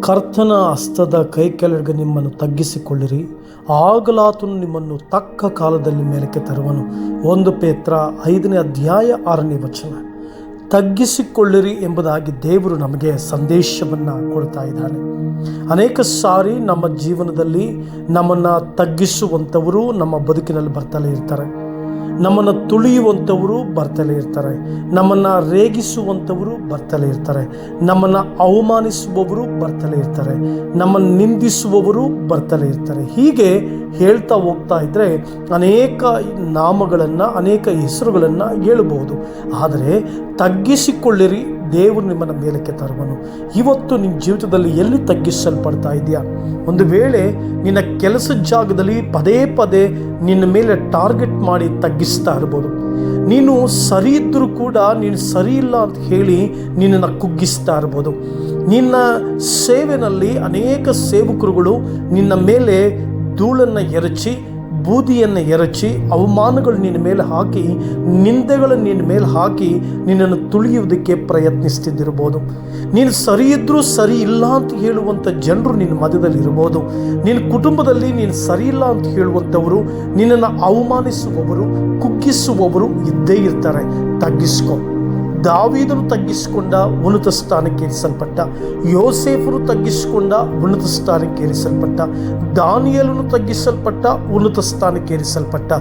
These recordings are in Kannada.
ಕರ್ತನ ಹಸ್ತದ ಕೈ ನಿಮ್ಮನ್ನು ತಗ್ಗಿಸಿಕೊಳ್ಳಿರಿ. ಆಗಲಾತನು ನಿಮ್ಮನ್ನು ತಕ್ಕ ಕಾಲದಲ್ಲಿ ಮೇಲಕ್ಕೆ ತರುವನು. ಒಂದು ಪೇತ್ರ ಐದನೇ ಅಧ್ಯಾಯ ಆರನೇ ವಚನ. ತಗ್ಗಿಸಿಕೊಳ್ಳಿರಿ ಎಂಬುದಾಗಿ ದೇವರು ನಮಗೆ ಸಂದೇಶವನ್ನು ಕೊಡ್ತಾ ಇದ್ದಾನೆ. ಅನೇಕ ಸಾರಿ ನಮ್ಮ ಜೀವನದಲ್ಲಿ ನಮ್ಮನ್ನು ತಗ್ಗಿಸುವಂಥವರು ನಮ್ಮ ಬದುಕಿನಲ್ಲಿ ಬರ್ತಲೇ ಇರ್ತಾರೆ. ನಮ್ಮನ್ನು ತುಳಿಯುವಂಥವರು ಬರ್ತಲೇ ಇರ್ತಾರೆ. ನಮ್ಮನ್ನು ರೇಗಿಸುವಂಥವರು ಬರ್ತಲೇ ಇರ್ತಾರೆ. ನಮ್ಮನ್ನು ಅವಮಾನಿಸುವವರು ಬರ್ತಲೇ ಇರ್ತಾರೆ. ನಮ್ಮನ್ನು ನಿಂದಿಸುವವರು ಬರ್ತಲೇ ಇರ್ತಾರೆ. ಹೀಗೆ ಹೇಳ್ತಾ ಹೋಗ್ತಾ ಇದ್ದರೆ ಅನೇಕ ನಾಮಗಳನ್ನು, ಅನೇಕ ಹೆಸರುಗಳನ್ನು ಹೇಳಬಹುದು. ಆದರೆ ತಗ್ಗಿಸಿಕೊಳ್ಳಿರಿ ದೇವರು ನಿಮ್ಮನ್ನು ಮೇಲಕ್ಕೆ ತರುವನು. ಇವತ್ತು ನಿಮ್ಮ ಜೀವಿತದಲ್ಲಿ ಎಲ್ಲಿ ತಗ್ಗಿಸಲ್ಪಡ್ತಾ ಇದೆಯಾ? ಒಂದು ವೇಳೆ ನಿನ್ನ ಕೆಲಸದ ಜಾಗದಲ್ಲಿ ಪದೇ ಪದೇ ನಿನ್ನ ಮೇಲೆ ಟಾರ್ಗೆಟ್ ಮಾಡಿ ತಗ್ಗಿಸ್ತಾ ಇರ್ಬೋದು. ನೀನು ಸರಿ ಇದ್ದರೂ ಕೂಡ ನೀನು ಸರಿ ಇಲ್ಲ ಅಂತ ಹೇಳಿ ನಿನ್ನನ್ನು ಕುಗ್ಗಿಸ್ತಾ ಇರ್ಬೋದು. ನಿನ್ನ ಸೇವೆನಲ್ಲಿ ಅನೇಕ ಸೇವಕರುಗಳು ನಿನ್ನ ಮೇಲೆ ಧೂಳನ್ನು ಎರಚಿ ಬೂದಿಯನ್ನು ಎರಚಿ ಅವಮಾನಗಳು ನಿನ್ನ ಮೇಲೆ ಹಾಕಿ ನಿಂದೆಗಳು ನಿನ್ನ ಮೇಲೆ ಹಾಕಿ ನಿನ್ನನ್ನು ತುಳಿಯುವುದಕ್ಕೆ ಪ್ರಯತ್ನಿಸ್ತಿದ್ದಿರ್ಬೋದು ನೀನು ಸರಿ ಇದ್ದರೂ ಸರಿ ಇಲ್ಲ ಅಂತ ಹೇಳುವಂಥ ಜನರು ನಿನ್ನ ಮಧ್ಯದಲ್ಲಿ ಇರ್ಬೋದು ನಿನ್ನ ಕುಟುಂಬದಲ್ಲಿ ನೀನು ಸರಿ ಇಲ್ಲ ಅಂತ ಹೇಳುವಂಥವರು, ನಿನ್ನನ್ನು ಅವಮಾನಿಸುವವರು, ಕುಗ್ಗಿಸುವವರು ಇದ್ದೇ ಇರ್ತಾರೆ. ತಗ್ಗಿಸ್ಕೊ. ದಾವೀದನು ತಗ್ಗಿಸಿಕೊಂಡ ಉನ್ನತ ಸ್ಥಾನಕ್ಕೇರಿಸಲ್ಪಟ್ಟ ಯೋಸೇಫರು ತಗ್ಗಿಸಿಕೊಂಡ ಉನ್ನತ ಸ್ಥಾನಕ್ಕೇರಿಸಲ್ಪಟ್ಟ ದಾನಿಯಲನ್ನು ದಾನಿಯಲನು ತಗ್ಗಿಸಲ್ಪಟ್ಟ ಉನ್ನತ ಸ್ಥಾನಕ್ಕೇರಿಸಲ್ಪಟ್ಟ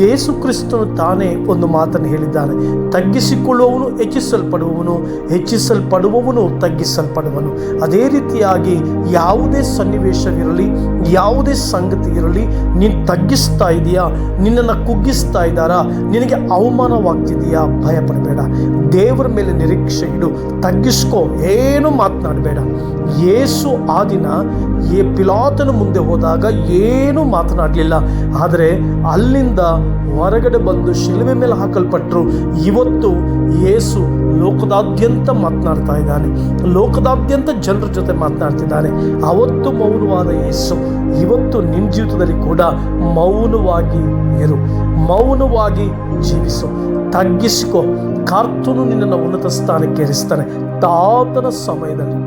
ಯೇಸು ಕ್ರಿಸ್ತನು ತಾನೇ ಒಂದು ಮಾತನ್ನು ಹೇಳಿದ್ದಾನೆ, ತಗ್ಗಿಸಿಕೊಳ್ಳುವವನು ಹೆಚ್ಚಿಸಲ್ಪಡುವವನು ಹೆಚ್ಚಿಸಲ್ಪಡುವವನು ತಗ್ಗಿಸಲ್ಪಡುವನು. ಅದೇ ರೀತಿಯಾಗಿ ಯಾವುದೇ ಸನ್ನಿವೇಶವಿರಲಿ ಯಾವುದೇ ಸಂಗತಿ ಇರಲಿ, ನೀನು ತಗ್ಗಿಸ್ತಾ ಇದೆಯಾ? ನಿನ್ನನ್ನು ಕುಗ್ಗಿಸ್ತಾ ಇದ್ದಾರಾ? ನಿನಗೆ ಅವಮಾನವಾಗ್ತಿದೆಯಾ? ಭಯಪಡಬೇಡ. ದೇವರ ಮೇಲೆ ನಿರೀಕ್ಷೆ ಇಡು. ತಗ್ಗಿಸ್ಕೋ. ಏನು ಮಾತನಾಡಬೇಡ. ಯೇಸು ಆ ದಿನ ಏ ಪಿಲಾತನ ಮುಂದೆ ಹೋದಾಗ ಏನೂ ಮಾತನಾಡಲಿಲ್ಲ. ಆದರೆ ಅಲ್ಲಿಂದ ಹೊರಗಡೆ ಬಂದು ಶಿಲುವೆ ಮೇಲೆ ಹಾಕಲ್ಪಟ್ಟರು ಇವತ್ತು ಯೇಸು ಲೋಕದಾದ್ಯಂತ ಮಾತನಾಡ್ತಾ ಇದ್ದಾನೆ. ಲೋಕದಾದ್ಯಂತ ಜನರ ಜೊತೆ ಮಾತನಾಡ್ತಿದ್ದಾನೆ. ಅವತ್ತು ಮೌನವಾದ ಯೇಸು ಇವತ್ತು ನಿನ್ನ ಜೀವಿತದಲ್ಲಿ ಕೂಡ ಮೌನವಾಗಿ ಇರು, ಮೌನವಾಗಿ ಜೀವಿಸು. ತಗ್ಗಿಸಿಕೋ. ಕರ್ತನು ನಿನ್ನನ್ನು ಉನ್ನತ ಸ್ಥಾನಕ್ಕೆ ಏರಿಸ್ತಾನೆ ತಾತನ ಸಮಯದಲ್ಲಿ.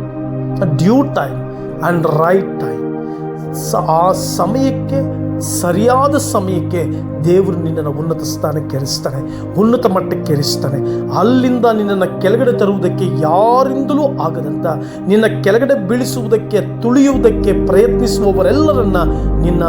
Due time and right time ಸ, ಆ ಸಮಯಕ್ಕೆ ಸರಿಯಾದ ಸಮಯಕ್ಕೆ ದೇವರು ನಿನ್ನನ್ನು ಉನ್ನತ ಸ್ಥಾನಕ್ಕೆ ಏರಿಸ್ತಾನೆ, ಉನ್ನತ ಮಟ್ಟಕ್ಕೆ ಏರಿಸ್ತಾನೆ. ಅಲ್ಲಿಂದ ನಿನ್ನನ್ನು ಕೆಳಗಡೆ ತರುವುದಕ್ಕೆ ಯಾರಿಂದಲೂ ಆಗದಂತ, ನಿನ್ನ ಕೆಳಗಡೆ ಬೀಳಿಸುವುದಕ್ಕೆ, ತುಳಿಯುವುದಕ್ಕೆ ಪ್ರಯತ್ನಿಸುವವರೆಲ್ಲರನ್ನ ನಿನ್ನ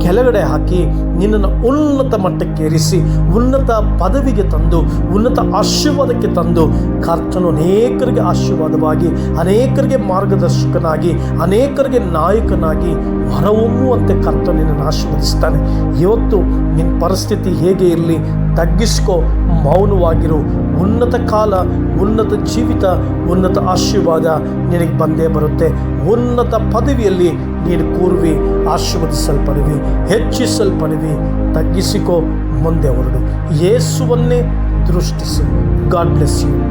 ಕೆಳಗಡೆ ಹಾಕಿ ನಿನ್ನನ್ನು ಉನ್ನತ ಮಟ್ಟಕ್ಕೆ ಏರಿಸಿ, ಉನ್ನತ ಪದವಿಗೆ ತಂದು, ಉನ್ನತ ಆಶೀರ್ವಾದಕ್ಕೆ ತಂದು, ಕರ್ತನು ಅನೇಕರಿಗೆ ಆಶೀರ್ವಾದವಾಗಿ, ಅನೇಕರಿಗೆ ಮಾರ್ಗದರ್ಶಕನಾಗಿ, ಅನೇಕರಿಗೆ ನಾಯಕನಾಗಿ ಹೊರಹೊಮ್ಮುವಂತೆ ಕರ್ತನು ನಿನ್ನನ್ನು ಆಶೀರ್ವದಿಸ್ತಾನೆ. ಇವತ್ತು ನಿನ್ನ ಪರಿಸ್ಥಿತಿ ಹೇಗೆ ಇರಲಿ, ತಗ್ಗಿಸ್ಕೋ, ಮೌನವಾಗಿರು. ಉನ್ನತ ಕಾಲ, ಉನ್ನತ ಜೀವಿತ, ಉನ್ನತ ಆಶೀರ್ವಾದ ನಿನಗೆ ಬಂದೇ ಬರುತ್ತೆ. ಉನ್ನತ ಪದವಿಯಲ್ಲಿ ನೀನು ಕೂರುವಿ ಆಶೀರ್ವದಿಸಲ್ಪಡುವಿ ಹೆಚ್ಚಿಸಲ್ಪಡುವಿ. ತಗ್ಗಿಸಿಕೋ ಮುಂದೆ ಹೊರಡು. ಯೇಸುವನ್ನೇ ದೃಷ್ಟಿಸು. God bless you.